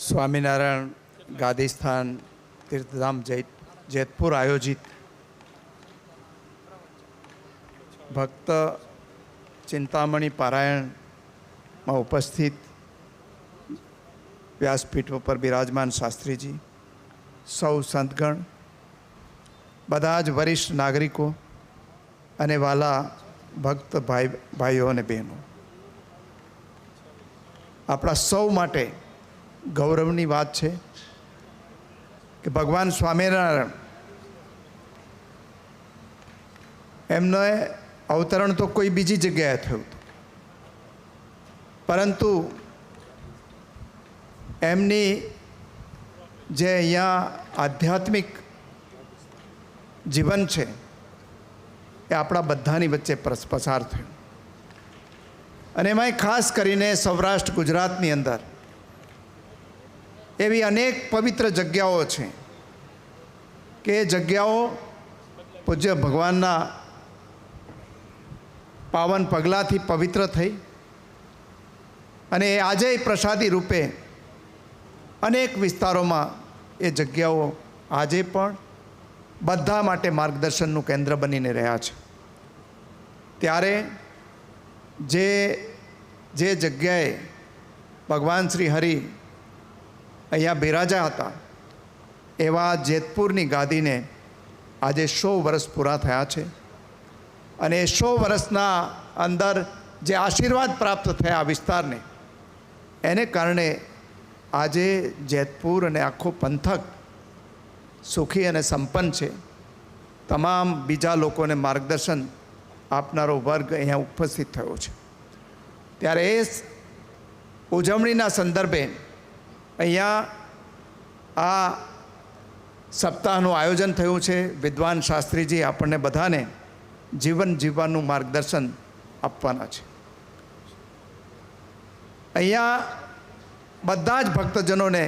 સ્વામિનારાયણ ગાદીસ્થાન તીર્થધામ જેતપુર આયોજિત. ભક્ત ચિંતામણી પારાયણમાં ઉપસ્થિત વ્યાસપીઠ ઉપર બિરાજમાન શાસ્ત્રીજી, સૌ સંતગણ, બધા જ વરિષ્ઠ નાગરિકો અને વાલા ભક્ત ભાઈ, ભાઈઓ અને બહેનો. આપણા સૌ માટે ગૌરવની વાત છે કે ભગવાન સ્વામિનારાયણ એમને અવતરણ તો કોઈ બીજી જગ્યાએ થયું પરંતુ એમની જે અહીંયા આધ્યાત્મિક જીવન છે એ આપણા બધાની વચ્ચે પસાર થયું. અને એમાંય ખાસ કરીને સૌરાષ્ટ્ર ગુજરાતની અંદર એવી અનેક પવિત્ર જગ્યાઓ છે કે જગ્યાઓ પૂજ્ય ભગવાનના પાવન પગલાંથી પવિત્ર થઈ અને આજે પ્રસાદી રૂપે અનેક વિસ્તારોમાં એ જગ્યાઓ આજે પણ બધા માટે માર્ગદર્શનનું કેન્દ્ર બનીને રહ્યા છે. ત્યારે જે જે જગ્યાએ ભગવાન શ્રી હરિ અહીંયા બિરાજા હતા. એવા જેતપુરની ગાદીને આજે સો વર્ષ પૂરા થયા છે. અને સો વર્ષના અંદર જે આશીર્વાદ પ્રાપ્ત થયા વિસ્તારને, એને કારણે આજે જેતપુર અને આખો પંથક સુખી અને સંપન્ન છે. તમામ બીજા લોકોને માર્ગદર્શન આપનારો વર્ગ અહીંયા ઉપસ્થિત થયો છે. ત્યારે એ ઉજવણીના સંદર્ભે અહીંયા આ સપ્તાહનું આયોજન થયું છે. વિદ્વાન શાસ્ત્રીજી આપણને બધાને જીવન જીવવાનું માર્ગદર્શન આપવાના છે. અહીંયા બધા જ ભક્તજનોને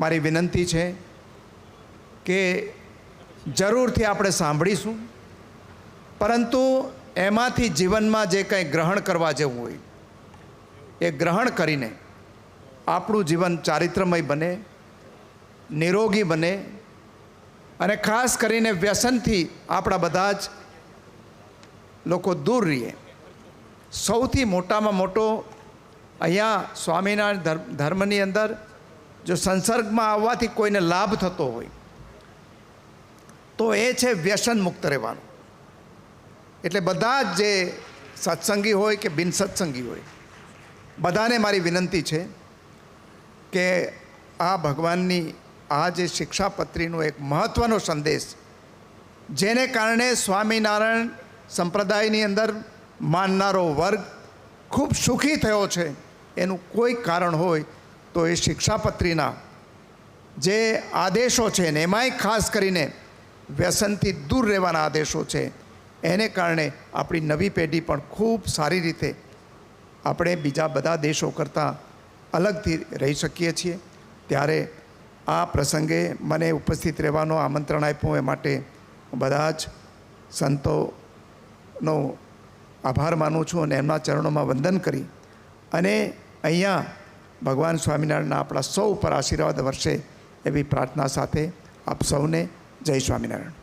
મારી વિનંતી છે કે જરૂરથી આપણે સાંભળીશું. પરંતુ એમાંથી જીવનમાં જે કંઈ ગ્રહણ કરવા જેવું હોય, એ ગ્રહણ કરીને આપણું જીવન ચારિત્રમય બને, નિરોગી બને અને ખાસ કરીને વ્યસનથી આપણા બધા જ લોકો દૂર રહીએ. સૌથી મોટામાં મોટો અહીંયા સ્વામિનારાયણ ધર્મ, ધર્મની અંદર જો સંસર્ગમાં આવવાથી કોઈને લાભ થતો હોય, તો એ છે વ્યસન મુક્ત રહેવાનું. એટલે બધા જ જે સત્સંગી હોય કે બિનસત્સંગી હોય, બધાને મારી વિનંતી છે કે આ ભગવાનની આ જે શિક્ષાપત્રીનો એક મહત્ત્વનો સંદેશ, જેને કારણે સ્વામિનારાયણ સંપ્રદાયની અંદર માનનારો વર્ગ ખૂબ સુખી થયો છે, એનું કોઈ કારણ હોય તો એ શિક્ષાપત્રીના જે આદેશો છે ને, એમાંય ખાસ કરીને વ્યસનથી દૂર રહેવાના આદેશો છે, એને કારણે આપણી નવી પેઢી પણ ખૂબ સારી રીતે આપણે બીજા બધા દેશો કરતાં અલગથી રહી શકીએ છીએ. ત્યારે આ પ્રસંગે મને ઉપસ્થિત રહેવાનો આમંત્રણ આપ્યું. એ માટે બધા જ સંતોનો આભાર માનું છું અને એમના ચરણોમાં વંદન કરી અને અહીંયા ભગવાન સ્વામિનારાયણના આપણા સૌ ઉપર આશીર્વાદ વર્ષે એવી પ્રાર્થના સાથે આપ સૌને જય સ્વામિનારાયણ.